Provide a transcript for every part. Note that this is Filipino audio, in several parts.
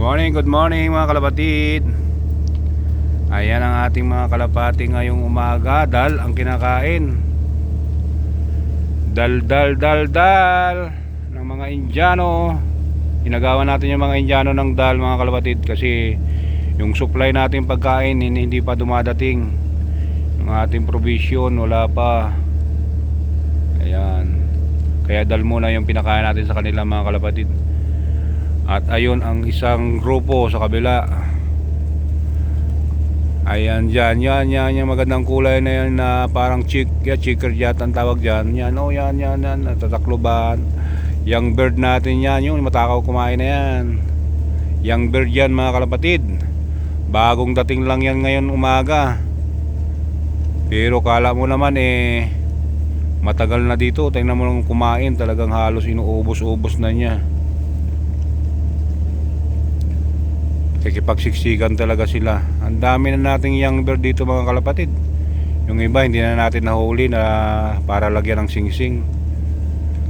morning, good morning mga kalapatid. Ayan ang ating mga kalapati ngayong umaga. Dal ang kinakain. Dal, dal, dal, dal Ng mga Indiano. Inagawa natin yung mga Indiano ng dal mga kalapatid Kasi yung supply natin pagkain hindi pa dumadating. Yung ating provision wala pa. Ayan. Kaya dal muna yung pinakain natin sa kanila mga kalapatid at ayun ang isang grupo sa kabila. Ayan dyan, yan, yan, yung magandang kulay na yan na parang chick, ya, chicker jet ang tawag dyan. Yan, oh, yan, yan, yan, natatakloban. Young bird natin yan, yung matakaw kumain na yan. Young bird yan mga kalapatid. Bagong dating lang yan ngayon umaga. Pero kala mo naman eh, matagal na dito. Tingnan mo lang kumain, talagang halos inuubos-ubos na niya. Kikipagsiksikan talaga sila. Ang dami na nating young bird dito mga kalapatid. Yung iba hindi na natin nahuli na para lagyan ng singsing.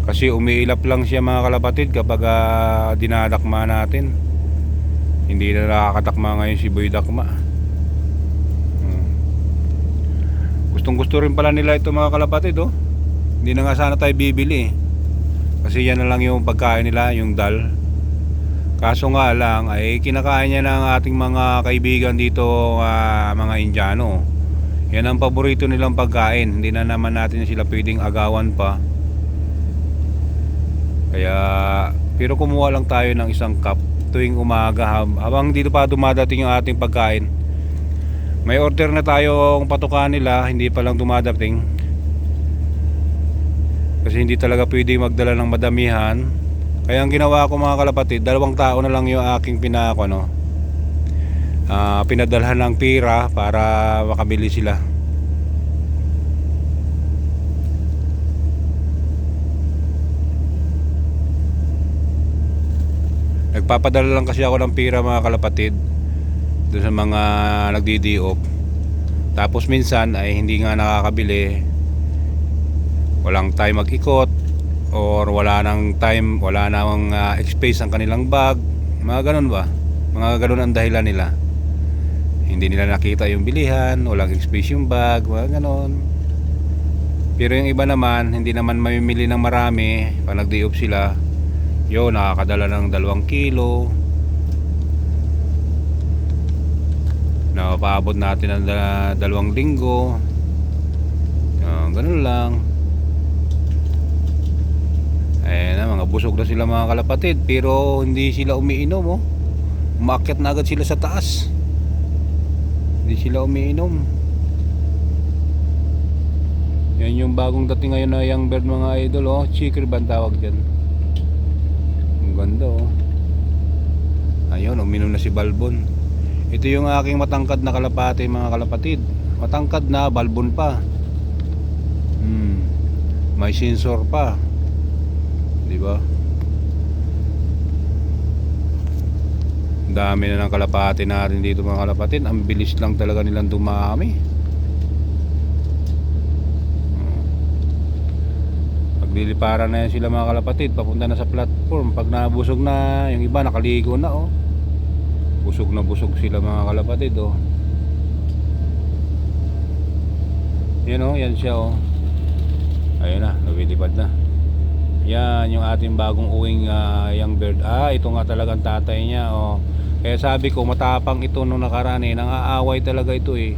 Kasi umiilap lang siya mga kalapatid kapag ah, dinadakma natin. Hindi na nakakatakma ngayon si Boy Dakma. Hmm. Gustong gusto rin pala nila ito mga kalapatid oh. Hindi na nga sana tayo bibili eh. Kasi yan na lang yung pagkain nila, yung dal. Kaso nga lang ay kinakain niya ng ating mga kaibigan dito ah, mga Indiano. Yan ang paborito nilang pagkain. Hindi na naman natin sila pwedeng agawan pa. Kaya pero kumuha lang tayo ng isang cup tuwing umaga hab- habang dito pa dumadating yung ating pagkain. May order na tayong patukan nila, hindi pa lang dumadating. Kasi hindi talaga pwede magdala ng madamihan. Kaya ang ginawa ko mga kalapatid, dalawang tao na lang yung aking pinako no. Ah, pinadalhan ng pira para makabili sila. Nagpapadala lang kasi ako ng pira mga kalapatid doon sa mga nagdi-diop. Tapos minsan ay hindi nga nakakabili. Walang time mag-ikot or wala nang time, wala nang uh, space ang kanilang bag. Mga ganun ba? Mga ganun ang dahilan nila. Hindi nila nakita yung bilihan, walang space yung bag, mga ganun. Pero yung iba naman, hindi naman mamimili ng marami pag nag-diop sila. Yo, nakakadala ng dalawang kilo. Napaabot natin ng da- dalawang linggo. Ah, ganun lang. Eh na mga busog na sila mga kalapatid pero hindi sila umiinom oh. Umakyat na agad sila sa taas. Hindi sila umiinom. Yan yung bagong dating ngayon na young bird mga idol oh. Chicker ba tawag dyan? Ang ganda oh. Ayun, uminom na si Balbon. Ito yung aking matangkad na kalapati mga kalapatid. Matangkad na, balbon pa. Hmm. May sensor pa. 'Di ba? Dami na ng kalapati natin dito mga kalapatid. Ang bilis lang talaga nilang dumami. Hmm. Pagliliparan na yan sila mga kalapatid papunta na sa platform pag nabusog na yung iba nakaligo na oh busog na busog sila mga kalapatid oh yan oh yan siya oh ayun na lumilipad na yan yung ating bagong uwing ah, young bird ah ito nga talagang tatay niya oh kaya sabi ko matapang ito nung nakaraan eh nangaaway talaga ito eh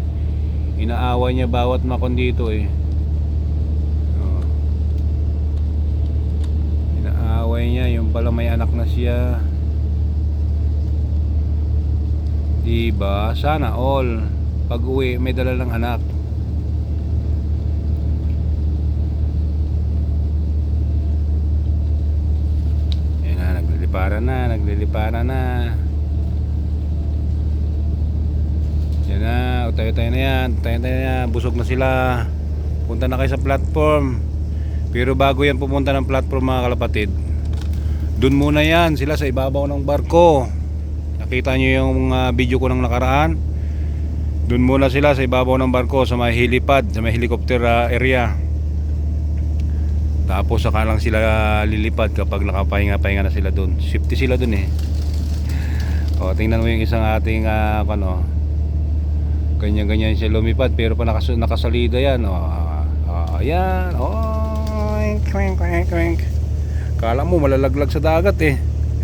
inaaway niya bawat makon dito eh oh. inaaway niya yung pala may anak na siya Diba? Sana all. Pag uwi, may dala ng anak. Yan na, nagliliparan na, nagliliparan na. Yan na, utay-utay na yan, utay-utay na yan. Busog na sila. Punta na kayo sa platform. Pero bago yan pumunta ng platform mga kalapatid, dun muna yan sila sa ibabaw ng barko. Nakita nyo yung uh, video ko ng nakaraan. Doon muna sila sa ibabaw ng barko sa may helipad, sa may helicopter uh, area. Tapos saka lang sila lilipad kapag nakapahinga-pahinga na sila doon. Safety sila doon eh. O, tingnan mo yung isang ating uh, ano, ganyan-ganyan siya lumipad pero pa nakas nakasalida yan. O, ah, ayan. Oh, crank, crank, crank. Kala mo malalaglag sa dagat eh.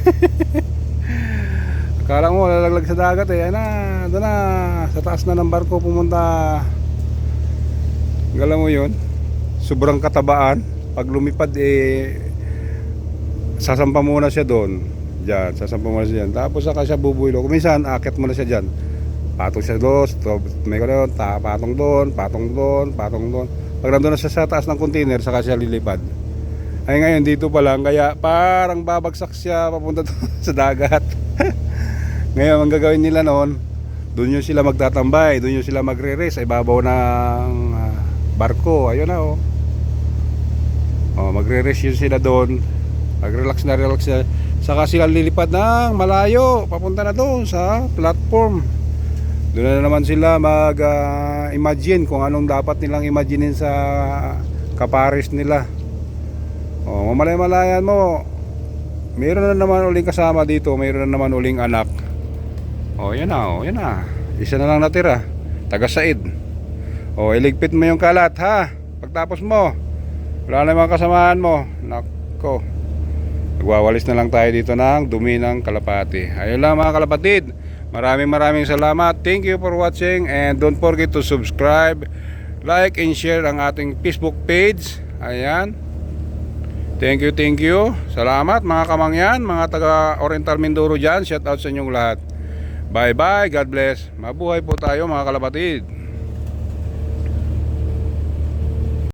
Akala mo malalaglag sa dagat eh. Ayan na, doon na. Sa taas na ng barko pumunta. Gala mo yun. Sobrang katabaan. Pag lumipad eh, sasampa muna siya doon. Diyan, sasampa muna siya dyan. Tapos saka siya bubuilo. Kuminsan, akit muna siya dyan. Patong siya doon, may doon, ta, patong doon, patong doon, patong doon. Pag nandun na siya sa taas ng container, saka siya lilipad. Ay ngayon, dito pa lang, kaya parang babagsak siya papunta sa dagat. ngayon, ang gagawin nila noon, doon yung sila magtatambay, doon yung sila magre-rest, ay babaw ng ah, barko. Ayun na oh. Oh, magre-rest sila doon. Mag-relax na relax na. Saka sila lilipad ng malayo, papunta na doon sa platform. Doon na naman sila mag-imagine kung anong dapat nilang imaginein sa kapares nila. Oh, mamalay-malayan mo. Mayroon na naman uling kasama dito, mayroon na naman uling anak. Oh, yan na, oh, yan na. Isa na lang natira. Taga Said. Oh, iligpit mo yung kalat, ha? Pagtapos mo. Wala na mga kasamahan mo. Nako. Nagwawalis na lang tayo dito ng dumi ng kalapati. Ayun lang mga kalapatid. Maraming maraming salamat. Thank you for watching and don't forget to subscribe, like and share ang ating Facebook page. Ayan. Thank you, thank you. Salamat mga kamangyan, mga taga Oriental Mindoro dyan. Shout out sa inyong lahat. Bye bye, God bless. Mabuhay po tayo mga kalapatid.